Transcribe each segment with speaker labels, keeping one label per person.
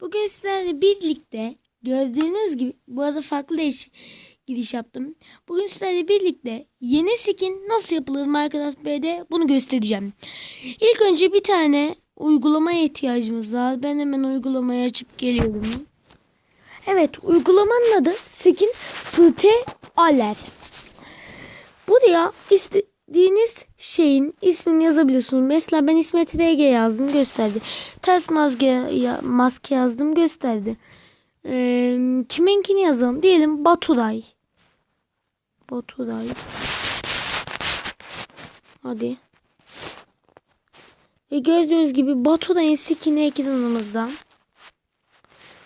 Speaker 1: Bugün sizlerle birlikte gördüğünüz gibi bu arada farklı değiş giriş yaptım. Bugün sizlerle birlikte yeni skin nasıl yapılır Minecraft B'de bunu göstereceğim. İlk önce bir tane uygulamaya ihtiyacımız var. Ben hemen uygulamayı açıp geliyorum. Evet uygulamanın adı Skin ST Aler. Buraya istediğiniz şeyin ismini yazabiliyorsunuz. Mesela ben isme TG yazdım gösterdi. Ters maske, ya, maske yazdım gösterdi. Ee, kiminkini yazalım? Diyelim Baturay. Baturay. Hadi. Ve gördüğünüz gibi Baturay'ın skin'i ekranımızda.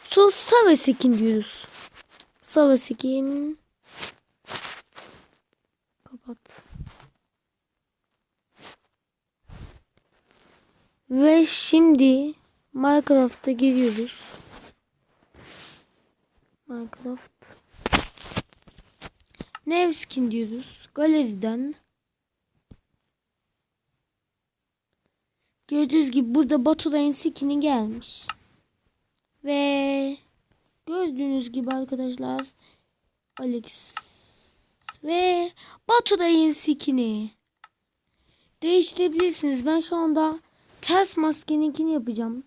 Speaker 1: Sonra Sava skin diyoruz. Sava skin. Kapat. Ve şimdi Minecraft'a giriyoruz. Minecraft. Nev skin diyoruz. Galeriden. Gördüğünüz gibi burada Baturay'ın skin'i gelmiş. Ve gördüğünüz gibi arkadaşlar Alex ve Baturay'ın skin'i değiştirebilirsiniz. Ben şu anda ters maskeninkini yapacağım.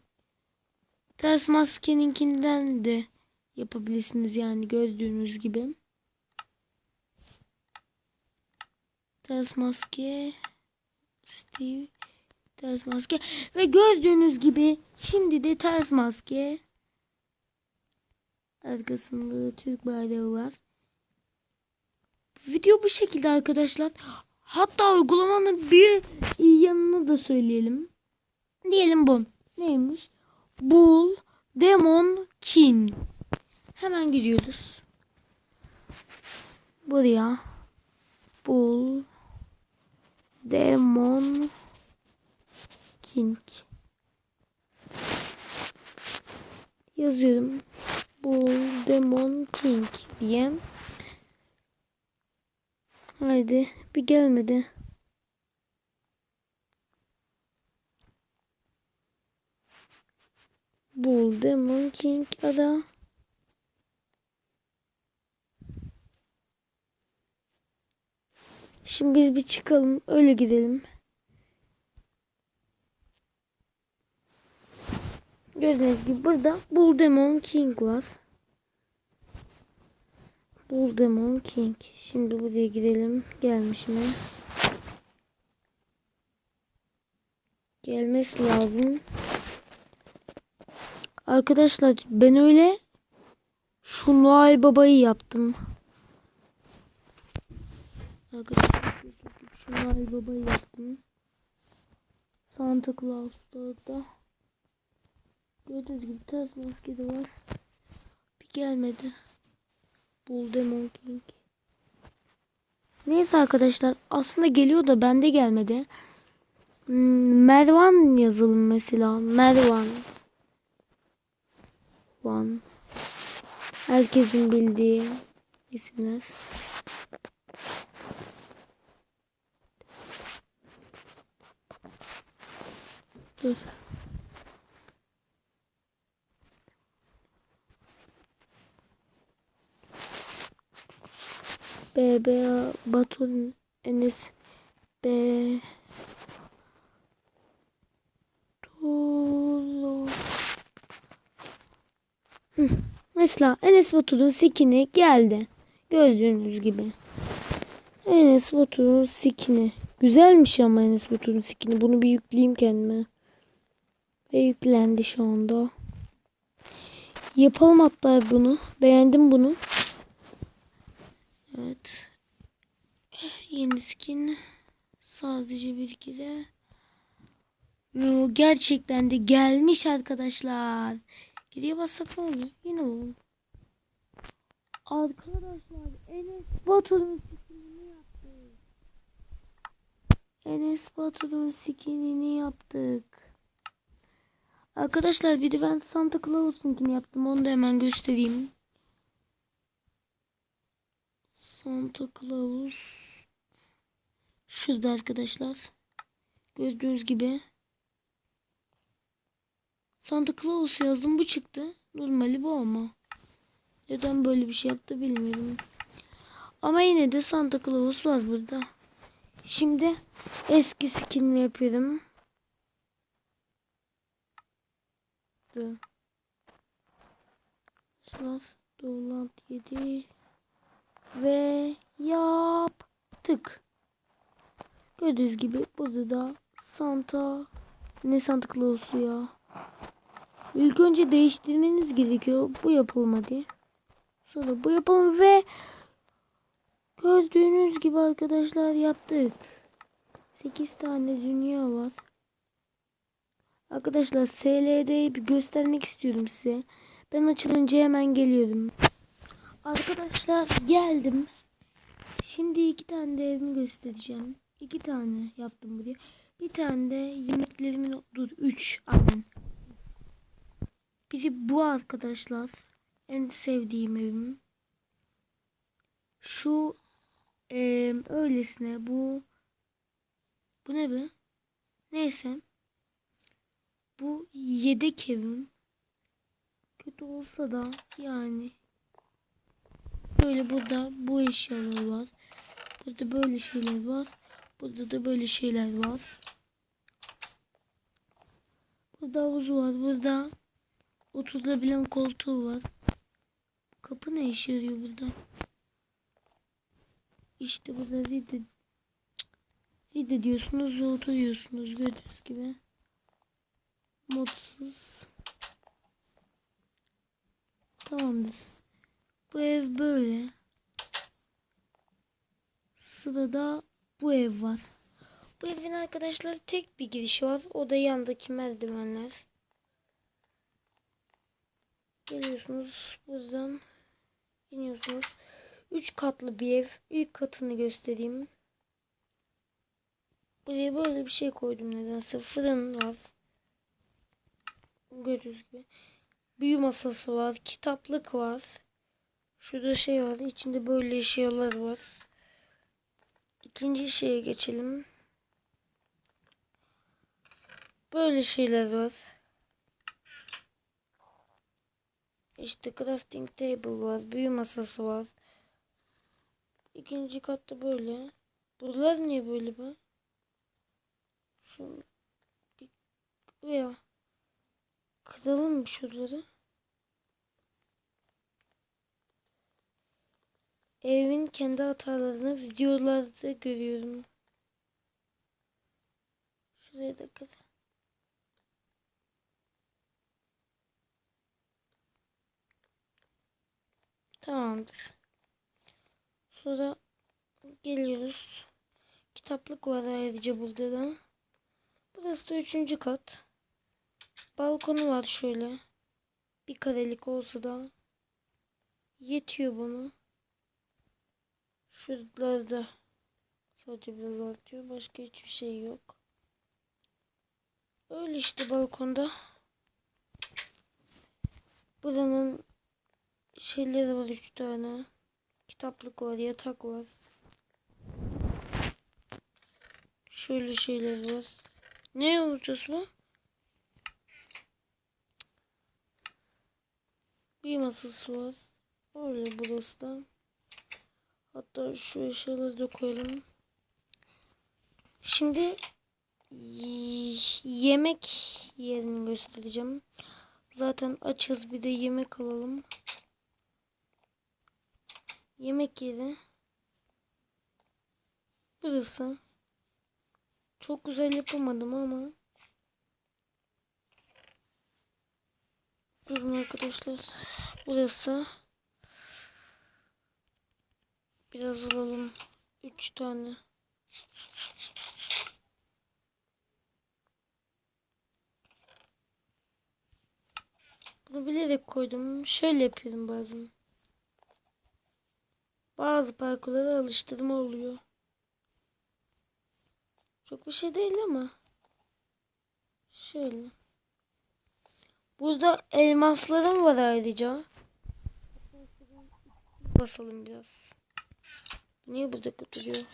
Speaker 1: Ters maskeninkinden de yapabilirsiniz yani gördüğünüz gibi. Ters maske Steve ters maske ve gördüğünüz gibi şimdi de ters maske arkasında da Türk bayrağı var. Video bu şekilde arkadaşlar. Hatta uygulamanın bir iyi yanını da söyleyelim. Diyelim bu. Neymiş? Bull Demon King. Hemen gidiyoruz. Buraya. Bull Demon King. Yazıyorum. Bull Demon King diye. Haydi bir gelmedi. Bull Demon ada. Şimdi biz bir çıkalım öyle gidelim. Gördüğünüz gibi burada Bull Demon King var. Bull King. Şimdi buraya gidelim. Gelmiş mi? Gelmesi lazım. Arkadaşlar ben öyle şu Noel Baba'yı yaptım. Arkadaşlar şu Noel Baba'yı yaptım. Santa Claus da. Gördüğünüz gibi ters maske de var. Bir gelmedi. Bull Demon King. Neyse arkadaşlar aslında geliyor da bende gelmedi. Hmm, Mervan yazalım mesela. Mervan. Van. Herkesin bildiği isimler. Dur. B B Batur Enes B Mesela Enes Batur'un skin'i geldi. Gördüğünüz gibi. Enes Batur'un skin'i. Güzelmiş ama Enes Batur'un skin'i. Bunu bir yükleyeyim kendime. Ve yüklendi şu anda. Yapalım hatta bunu. Beğendim bunu. Evet. Yeni skin. Sadece bir de. Ve o gerçekten de gelmiş arkadaşlar. Geriye bassak ne olur? Yine olur. Arkadaşlar Enes Batur'un skinini yaptık. Enes Batur'un skinini yaptık. Arkadaşlar bir de ben Santa Claus'unkini yaptım. Onu da hemen göstereyim. Santa Claus. Şurada arkadaşlar. Gördüğünüz gibi. Santa Claus yazdım bu çıktı. Normali bu ama. Neden böyle bir şey yaptı bilmiyorum. Ama yine de Santa Claus var burada. Şimdi eski skinimi yapıyorum. Slash dolant 7 ve yaptık. Gördüğünüz gibi burada da Santa ne Santa Claus'u ya. İlk önce değiştirmeniz gerekiyor. Bu yapılmadı. Sonra bu yapalım ve gördüğünüz gibi arkadaşlar yaptık. 8 tane dünya var. Arkadaşlar SLD'yi bir göstermek istiyorum size. Ben açılınca hemen geliyorum. Arkadaşlar geldim. Şimdi iki tane de evimi göstereceğim. İki tane yaptım buraya. Bir tane de yemeklerimin dur üç aynen. Biri bu arkadaşlar. En sevdiğim evim. Şu eee öylesine bu bu ne be? Neyse. Bu yedek evim. Kötü olsa da yani. Böyle burada bu eşyalar var. Burada böyle şeyler var. Burada da böyle şeyler var. Burada havuzu var. Burada oturabilen koltuğu var. Kapı ne işe yarıyor burada? İşte burada zide, zide diyorsunuz ve oturuyorsunuz gördüğünüz gibi. Mutsuz. Tamamdır. Bu ev böyle. Sırada bu ev var. Bu evin arkadaşlar tek bir girişi var. O da yandaki merdivenler. Geliyorsunuz buradan iniyorsunuz. Üç katlı bir ev. İlk katını göstereyim. Buraya böyle bir şey koydum nedense. Fırın var. Gördüğünüz gibi. Büyü masası var. Kitaplık var. Şurada şey var. İçinde böyle eşyalar var. İkinci şeye geçelim. Böyle şeyler var. İşte crafting table var. Büyü masası var. İkinci katta böyle. Buralar niye böyle be? Şu bir veya kıralım şuraları? Evin kendi hatalarını videolarda görüyorum. Şuraya da kır. Tamamdır. Sonra geliyoruz. Kitaplık var ayrıca burada da. Burası da üçüncü kat. Balkonu var şöyle. Bir karelik olsa da yetiyor bana. Şuralarda sadece biraz artıyor. Başka hiçbir şey yok. Öyle işte balkonda. Buranın şeyleri var üç tane. Kitaplık var, yatak var. Şöyle şeyler var. Ne olacağız bu? Bir masası var. Öyle burası da. Hatta şu eşyaları da koyalım. Şimdi yemek yerini göstereceğim. Zaten açız bir de yemek alalım. Yemek yeri. Burası. Çok güzel yapamadım ama. Durun arkadaşlar. Burası. Biraz alalım. Üç tane. Bunu bilerek koydum. Şöyle yapıyorum bazen. Bazı parkurlara alıştırma oluyor. Çok bir şey değil ama. Şöyle. Burada elmaslarım var ayrıca. Basalım biraz. Niye burada duruyor?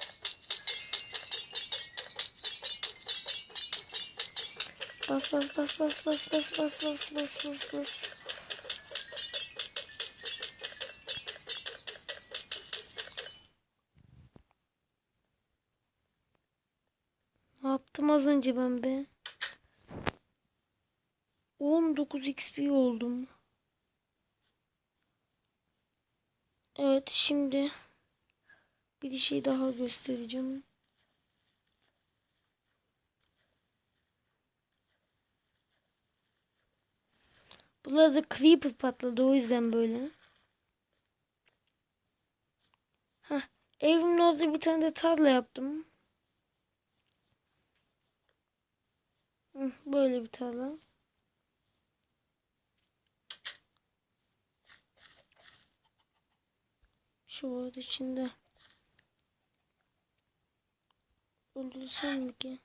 Speaker 1: Bas bas bas bas bas bas bas bas bas bas bas. Yaptım az önce ben be? 19 XP oldum. Evet şimdi bir şey daha göstereceğim. Burada creeper patladı o yüzden böyle. Hah, evimin orada bir tane de tarla yaptım. Böyle bir tarla. Şu var içinde. Öldürsem mi ki?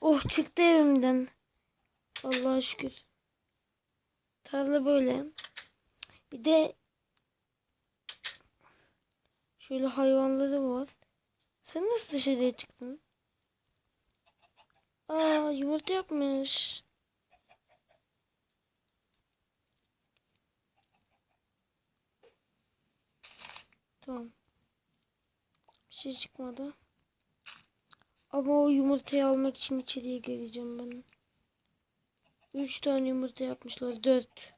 Speaker 1: Oh çıktı evimden. Allah'a şükür. Tarla böyle. Bir de şöyle hayvanları var. Sen nasıl dışarıya çıktın? Aa yumurta yapmış. Tamam. Bir şey çıkmadı. Ama o yumurtayı almak için içeriye geleceğim ben. Üç tane yumurta yapmışlar. Dört.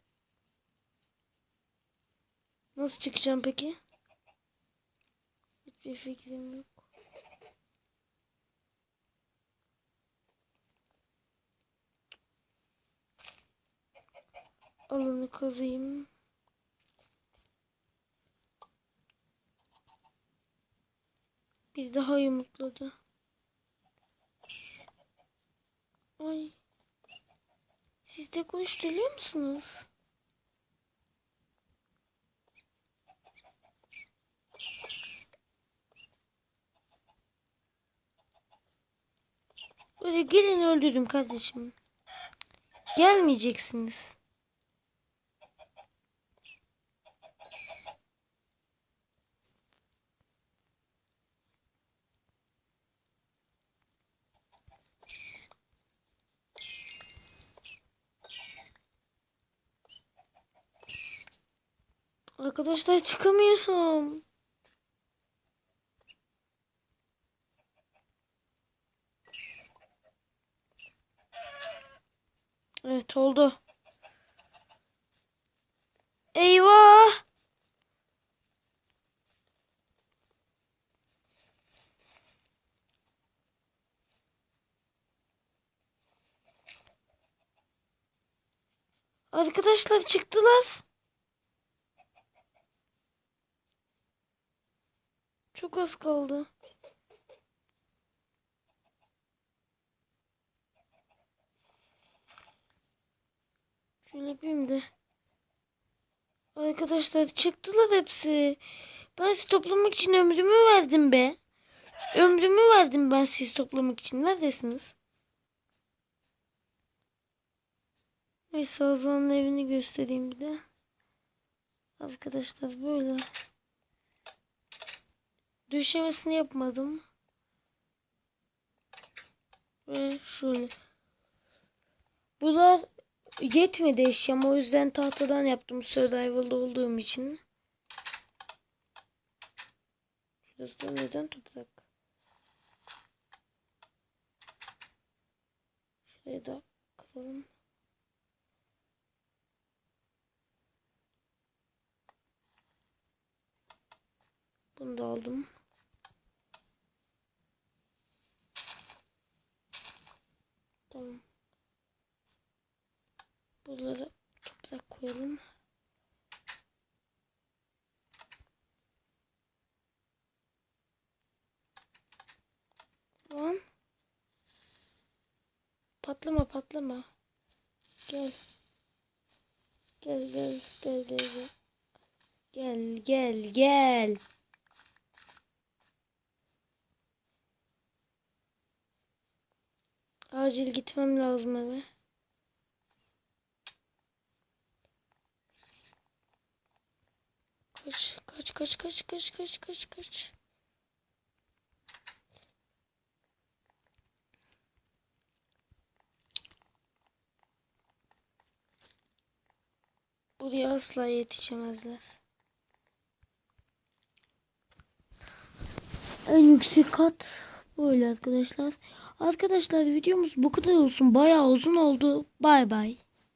Speaker 1: Nasıl çıkacağım peki? Hiçbir fikrim yok. Alanı kazayım. Bir daha yumurtladı. Ay. Siz de kuş deliyor musunuz? Böyle gelin öldürdüm kardeşim. Gelmeyeceksiniz. Arkadaşlar çıkamıyorum. Evet oldu. Eyvah. Arkadaşlar çıktılar. Çok az kaldı. Şöyle yapayım da. Arkadaşlar çıktılar hepsi. Ben sizi toplamak için ömrümü verdim be. Ömrümü verdim ben sizi toplamak için. Neredesiniz? Neyse Azan'ın evini göstereyim bir de. Arkadaşlar böyle. Döşemesini yapmadım. Ve şöyle. Bunlar yetmedi eşyam. O yüzden tahtadan yaptım. Survival'da olduğum için. Şurası da neden toprak? Şurayı da kıralım. Bunu da aldım. Tamam. Buralara toprak koyalım. Lan. Patlama patlama. Gel. Gel gel gel gel gel. Gel gel gel. Acil gitmem lazım eve. Kaç, kaç, kaç, kaç, kaç, kaç, kaç, kaç. Buraya asla yetişemezler. En yüksek kat böyle arkadaşlar. Arkadaşlar videomuz bu kadar olsun. Bayağı uzun oldu. Bay bay.